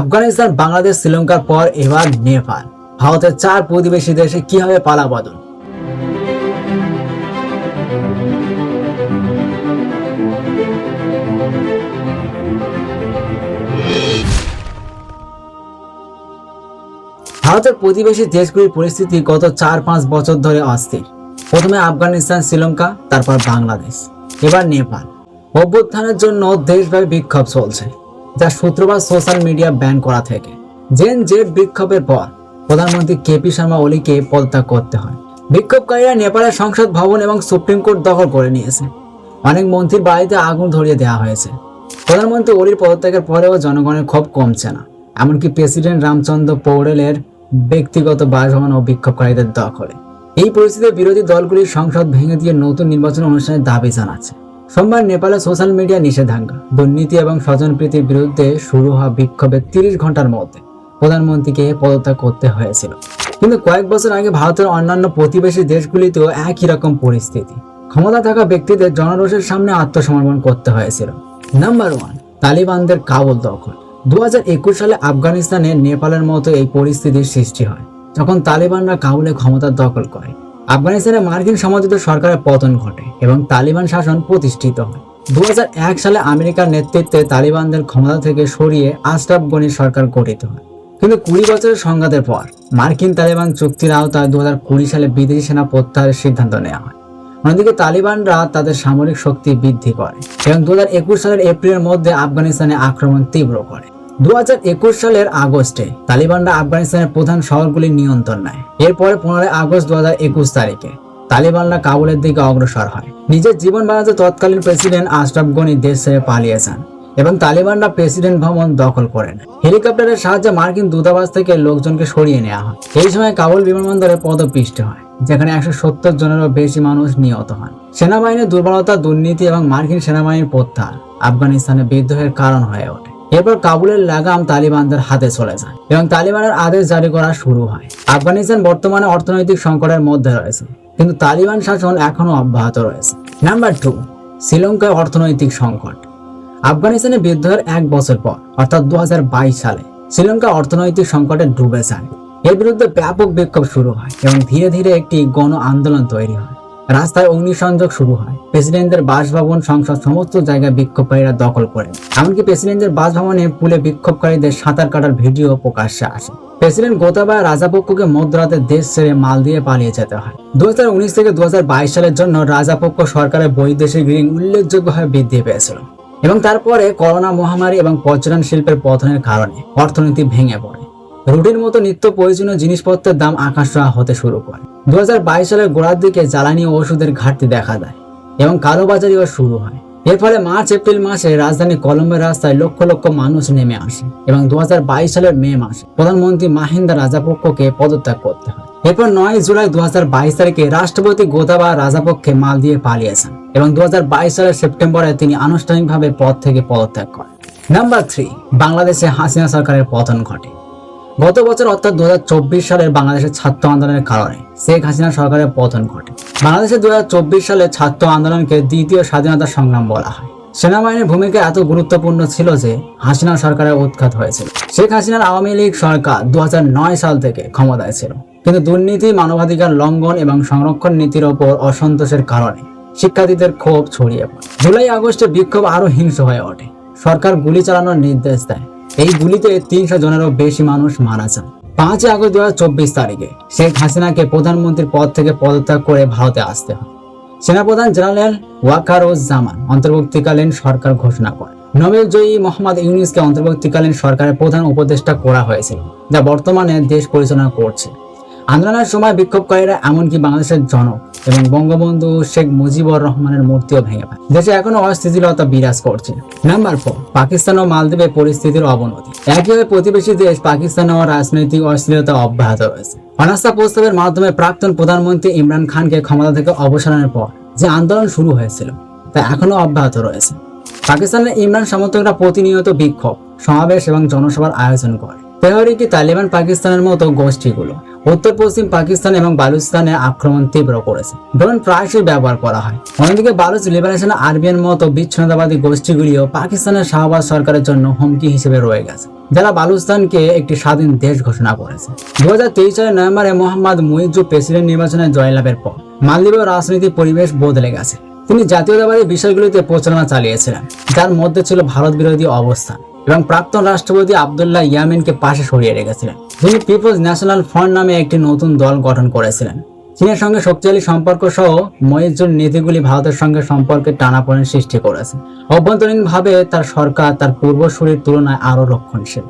আফগানিস্তান, বাংলাদেশ, শ্রীলঙ্কার পর এবার নেপাল। ভারতের চার প্রতিবেশী দেশে কীভাবে পালা বদল? ভারতের প্রতিবেশী দেশগুলির পরিস্থিতি গত চার পাঁচ বছর ধরে অস্থির। প্রথমে আফগানিস্তান, শ্রীলঙ্কা, তারপর বাংলাদেশ, এবার নেপাল। অভ্যুত্থানের জন্য দেশব্যাপী বিক্ষোভ চলছে। যা শুক্রবার সোশ্যাল মিডিয়া ব্যান করা থেকে। জেন জেড বিক্ষোভের পর প্রধানমন্ত্রী কেপি শর্মা ওলিকে পদত্যাগ করতে হয়। বিক্ষোভকারীরা নেপালের সংসদ ভবন এবং সুপ্রিম কোর্ট দখল করে নিয়েছে। অনেক মন্ত্রীর বাড়িতে আগুন ধরিয়ে দেওয়া হয়েছে। প্রধানমন্ত্রী ওলির পদত্যাগের পরেও জনগণের ক্ষোভ কমছে না। এমনকি প্রেসিডেন্ট রামচন্দ্র পৌড়েলের ব্যক্তিগত বাসভবন ও বিক্ষোভকারীদের দখলে। এই পরিস্থিতিতে বিরোধী দলগুলি সংসদ ভেঙে দিয়ে নতুন নির্বাচন অনুষ্ঠানের দাবি জানাচ্ছে। সোমবার নেপালে সোশ্যাল মিডিয়া নিষেধাজ্ঞা। দুর্নীতি এবং স্বজনপ্রীতির বিরুদ্ধে শুরু হওয়া বিক্ষোভের তিরিশ ঘণ্টার মধ্যে প্রধানমন্ত্রীকে পদত্যাগ করতে হয়েছিল। কিন্তু কয়েক বছর আগে ভারতের অন্যান্য প্রতিবেশী দেশগুলিতেও একই রকম পরিস্থিতি। ক্ষমতা থাকা ব্যক্তিদের জনরোষের সামনে আত্মসমর্পণ করতে হয়েছিল। নাম্বার ওয়ান তালিবানদের কাবুল দখল। দু হাজার একুশ সালে আফগানিস্তানে নেপালের মতো এই পরিস্থিতির সৃষ্টি হয়, যখন তালিবানরা কাবুলে ক্ষমতা দখল করে। আফগানিস্তানে মার্কিন সমর্থিত সরকারের পতন ঘটে এবং তালিবান শাসন প্রতিষ্ঠিত হয়। দু হাজার এক সালে আমেরিকার নেতৃত্বে তালিবানদের ক্ষমতা থেকে সরিয়ে আশরাফ গনির সরকার গঠিত হয়। কিন্তু কুড়ি বছরের সংঘাতের পর মার্কিন তালিবান চুক্তির আওতায় দু হাজার কুড়ি সালে বিদেশি সেনা প্রত্যাহারের সিদ্ধান্ত নেওয়া হয়। অন্যদিকে তালিবানরা তাদের সামরিক শক্তি বৃদ্ধি করে এবং দু হাজার একুশ সালের এপ্রিলের মধ্যে আফগানিস্তানে আক্রমণ তীব্র করে। দু হাজার একুশ সালের আগস্টে তালিবানরা আফগানিস্তানের প্রধান শহরগুলি নিয়ন্ত্রণ নেয়। এরপরে পনেরোই আগস্ট দু হাজার একুশ তারিখে তালিবানরা কাবুলের দিকে অগ্রসর হয়। নিজের জীবন বাঁচাতে তৎকালীন প্রেসিডেন্ট আশরাফ গনি দেশ ছেড়ে পালিয়ে যান এবং তালিবানরা প্রেসিডেন্ট ভবন দখল করে নেয় হেলিকপ্টারের সাহায্যে মার্কিন দূতাবাস থেকে লোকজনকে সরিয়ে নেওয়া হয়। এই সময় কাবুল বিমানবন্দরে পদপিষ্ট হয়, যেখানে একশো সত্তর জনেরও বেশি মানুষ নিহত হন। সেনাবাহিনীর দুর্বলতা, দুর্নীতি এবং মার্কিন সেনাবাহিনীর প্রত্যাহার আফগানিস্তানে বিদ্রোহের কারণ হয়ে ওঠে। এরপর কাবুলের লাগাম তালিবানদের হাতে চলে যায় এবং তালিবানের আদেশ জারি করা শুরু হয়। আফগানিস্তান বর্তমানে অর্থনৈতিক সংকটের মধ্যে রয়েছে, কিন্তু তালিবান শাসন এখনও অব্যাহত রয়েছে। নাম্বার টু শ্রীলঙ্কায় অর্থনৈতিক সংকট। আফগানিস্তানে বিদ্রোহের এক বছর পর, অর্থাৎ দু হাজার বাইশ সালে, শ্রীলঙ্কা অর্থনৈতিক সংকটে ডুবে যায়। এর বিরুদ্ধে ব্যাপক বিক্ষোভ শুরু হয় এবং ধীরে ধীরে একটি গণ আন্দোলন তৈরি হয়। রাস্তায় অগ্নিসংযোগ শুরু হয়। প্রেসিডেন্টের বাসভবন সংসদ সমস্ত জায়গায় বিক্ষোভকারীরা দখল করেন। এমনকি প্রেসিডেন্টের বাসভবনে পুলে বিক্ষোভকারীদের সাঁতার কাটার ভিডিও প্রকাশ্যে আসে। প্রেসিডেন্ট গোতাবায়া রাজাপক্ষকে মধ্যরাতে দেশ ছেড়ে মাল দিয়ে পালিয়ে যেতে হয়। দু হাজার উনিশ থেকে দু হাজার বাইশ সালের জন্য রাজাপক্ষ সরকারের বৈদেশিক ঋণ উল্লেখযোগ্যভাবে বৃদ্ধি পেয়েছিল। এবং তারপরে করোনা মহামারী এবং পর্যটন শিল্পের পতনের কারণে অর্থনীতি ভেঙে পড়ে। রুটির মতো নিত্য প্রয়োজনীয় জিনিসপত্রের দাম আকাশ ছোঁয়া হতে শুরু করে। দু সালের গোড়ার দিকে জ্বালানি ও ওষুধের ঘাটতি দেখা দেয় এবং কালোবাজারিও শুরু হয়। এর ফলে মার্চ, এপ্রিল মাসে রাজধানী কলম্বের রাস্তায় লক্ষ লক্ষ মানুষ নেমে আসে এবং দু সালের মে মাসে প্রধানমন্ত্রী মাহিন্দা রাজাপক্ষকে পদত্যাগ করতে হয়। এরপর নয় জুলাই দু হাজার বাইশ তারিখে রাষ্ট্রপতি গোতাবা রাজাপক্ষে মাল দিয়ে পালিয়েছেন এবং দু হাজার বাইশ সালের সেপ্টেম্বরে তিনি আনুষ্ঠানিকভাবে পদ থেকে পদত্যাগ করেন। নাম্বার থ্রি, বাংলাদেশে হাসিনা সরকারের পতন ঘটে। গত বছর অর্থাৎ দু সালের বাংলাদেশের ছাত্র আন্দোলনের কারণে শেখ হাসিনা সরকারের পতন ঘটে। বাংলাদেশে দু সালে ছাত্র আন্দোলনকে দ্বিতীয় স্বাধীনতা সংগ্রাম বলা হয়। সেনাবাহিনীর ভূমিকা এত গুরুত্বপূর্ণ ছিল যে হাসিনা সরকারের উৎখাত হয়েছিল। শেখ হাসিনার আওয়ামী লীগ সরকার দু হাজার নয় সাল থেকে ক্ষমতায় ছিল। কিন্তু দুর্নীতি, মানবাধিকার লঙ্ঘন এবং সংরক্ষণ নীতির ওপর অসন্তোষের কারণে শিক্ষার্থীদের ক্ষোভ ছড়িয়ে পড়ে। জুলাই আগস্টে বিক্ষোভ আরও হিংস্র হয়ে ওঠে। সরকার গুলি চালানোর নির্দেশ দেয়। এই গুলিতে তিনশো জনেরও বেশি মানুষ মারা যান। পাঁচই আগস্ট দু চব্বিশ তারিখে শেখ হাসিনাকে প্রধানমন্ত্রীর পদ থেকে পদত্যাগ করে ভারতে আসতে হয়। সেনাপ্রধান জেনারেল ওয়াকারুজ্জামান অন্তর্বর্তীকালীন সরকার ঘোষণা করেন। নোবেল জয়ী মোহাম্মদ ইউনিসকে অন্তর্বর্তীকালীন সরকারের প্রধান উপদেষ্টা করা হয়েছিল, যা বর্তমানে দেশ পরিচালনা করছে। আন্দোলনের সময় বিক্ষোভকারীরা এমনকি বাংলাদেশের জনক এবং বঙ্গবন্ধু শেখ মুজিবুর রহমানের মূর্তিও ভেঙে ফেলে। দেশে এখনও অস্থিতিশীলতা বিরাজ করছে। নাম্বার ফোর পাকিস্তান ও মালদ্বীপে পরিস্থিতির অবনতি। একইভাবে প্রতিবেশী দেশ পাকিস্তানেও রাজনৈতিক অস্থিরতা অব্যাহত রয়েছে। অনাস্থা প্রস্তাবের মাধ্যমে প্রাক্তন প্রধানমন্ত্রী ইমরান খানকে ক্ষমতা থেকে অবসরের পর যে আন্দোলন শুরু হয়েছিল, তা এখনও অব্যাহত রয়েছে। পাকিস্তানের ইমরান সমর্থকরা প্রতিনিয়ত বিক্ষোভ, সমাবেশ এবং জনসভার আয়োজন করে। তেহরিকি তালিবান পাকিস্তানের মতো গোষ্ঠীগুলো উত্তর, পশ্চিম পাকিস্তান এবং বালুচিস্তানে আক্রমণ তীব্র করেছে। ড্রোন প্রায়শই ব্যবহার করা হয়। অন্যদিকে বালুচ লিবারেশন আর্মির মতো বিচ্ছিন্নতাবাদী গোষ্ঠীগুলিও পাকিস্তানের শাহবাজ সরকারের জন্য হুমকি হিসেবে রয়ে গেছে, যারা বালুস্তানকে একটি স্বাধীন দেশ ঘোষণা করেছে। দু হাজার তেইশ সালের নভেম্বরে মোহাম্মদ মুইজু প্রেসিডেন্ট নির্বাচনে জয়লাভের পর মালদ্বীপের রাজনৈতিক পরিবেশ বদলে গেছে। তিনি জাতীয়তাবাদী বিষয়গুলিতে প্রচারণা চালিয়েছিলেন, যার মধ্যে ছিল ভারত বিরোধী অবস্থান। এবং প্রাক্তন রাষ্ট্রপতি আবদুল্লাহ ইয়ামিনকে পাশে সরিয়ে রেখেছিলেন তিনি পিপলস ন্যাশনাল ফ্রন্ট নামে একটি নতুন দল গঠন করেছিলেন। চীনের সঙ্গে শক্তিশালী সম্পর্ক সহ মহিজুর নীতিগুলি ভারতের সঙ্গে সম্পর্কে টানাপোড়েন সৃষ্টি করেছে। অভ্যন্তরীণভাবে তার সরকার তার পূর্বসূরির তুলনায় আরও রক্ষণশীল।